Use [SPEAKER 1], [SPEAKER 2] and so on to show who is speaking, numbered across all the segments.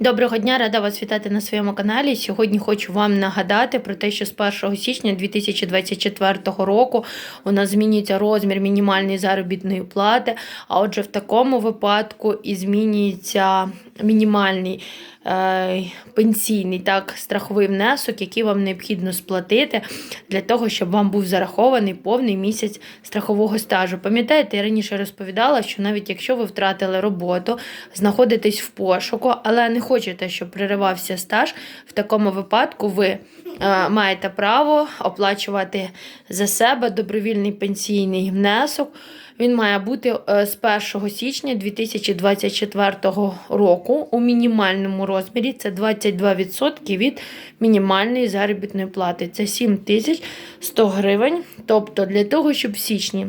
[SPEAKER 1] Доброго дня, рада вас вітати на своєму каналі. Сьогодні хочу вам нагадати про те, що з 1 січня 2024 року у нас змінюється розмір мінімальної заробітної плати. А отже, в такому випадку і змінюється мінімальний пенсійний так, страховий внесок, який вам необхідно сплатити для того, щоб вам був зарахований повний місяць страхового стажу. Пам'ятаєте, я раніше розповідала, що навіть якщо ви втратили роботу, знаходитесь в пошуку, але не хочете, щоб приривався стаж, в такому випадку ви е, маєте право оплачувати за себе добровільний пенсійний внесок. Він має бути е, з 1 січня 2024 року у мінімальному розмірі. Це 22% від мінімальної заробітної плати. Це 7100 гривень. Тобто для того, щоб в січні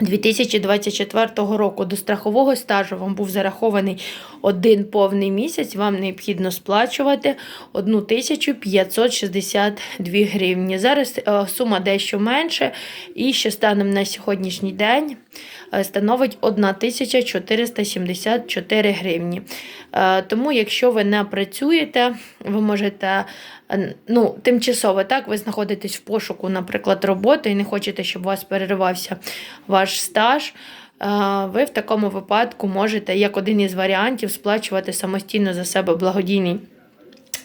[SPEAKER 1] 2024 року до страхового стажу вам був зарахований один повний місяць, вам необхідно сплачувати 1562 гривні. Зараз е, сума дещо менше, і що станом на сьогоднішній день е, становить 1474 гривні. Е, Тому, якщо ви не працюєте, ви можете ну, тимчасово так, ви знаходитесь в пошуку, наприклад, роботи і не хочете, щоб у вас переривався ваш стаж. е, Ви в такому випадку можете, як один із варіантів, сплачувати самостійно за себе благодійний.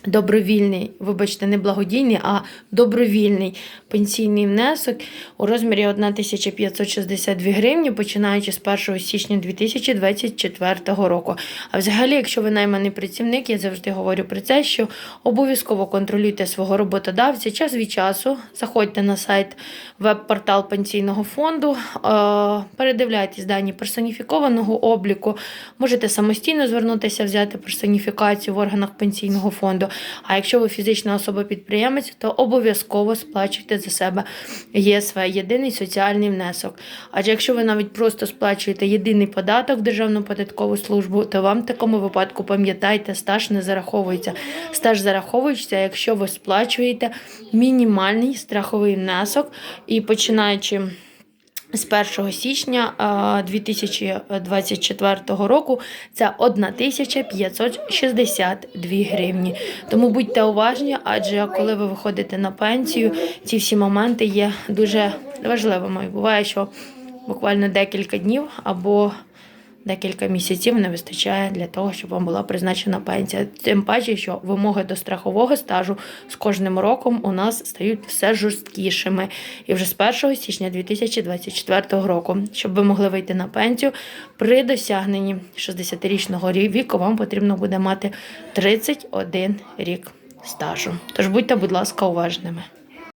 [SPEAKER 1] Добровільний, вибачте, не благодійний, а добровільний пенсійний внесок у розмірі 1562 гривні, починаючи з 1 січня 2024 року. А взагалі, якщо ви найманий працівник, я завжди говорю про це, що обов'язково контролюйте свого роботодавця час від часу. Заходьте на сайт веб-портал пенсійного фонду, е, передивляйтесь дані персоніфікованого обліку, можете самостійно звернутися, взяти персоніфікацію в органах пенсійного фонду. А якщо ви фізична особа-підприємець, то обов'язково сплачуйте за себе ЄСВ, єдиний соціальний внесок. Адже якщо ви навіть просто сплачуєте єдиний податок в Державну податкову службу, то вам в такому випадку пам'ятайте, стаж не зараховується. Стаж зараховується, якщо ви сплачуєте мінімальний страховий внесок і починаючи. З 1 січня е, 2024 року це 1562 гривні. Тому будьте уважні, адже коли ви виходите на пенсію, ці всі моменти є дуже важливими. Буває, що буквально декілька днів або декілька місяців не вистачає для того, щоб вам була призначена пенсія. Тим паче, що вимоги до страхового стажу з кожним роком у нас стають все жорсткішими. І вже з 1 січня 2024 року, щоб ви могли вийти на пенсію, при досягненні 60-річного віку вам потрібно буде мати 31 рік стажу. Тож будьте, будь ласка, уважними.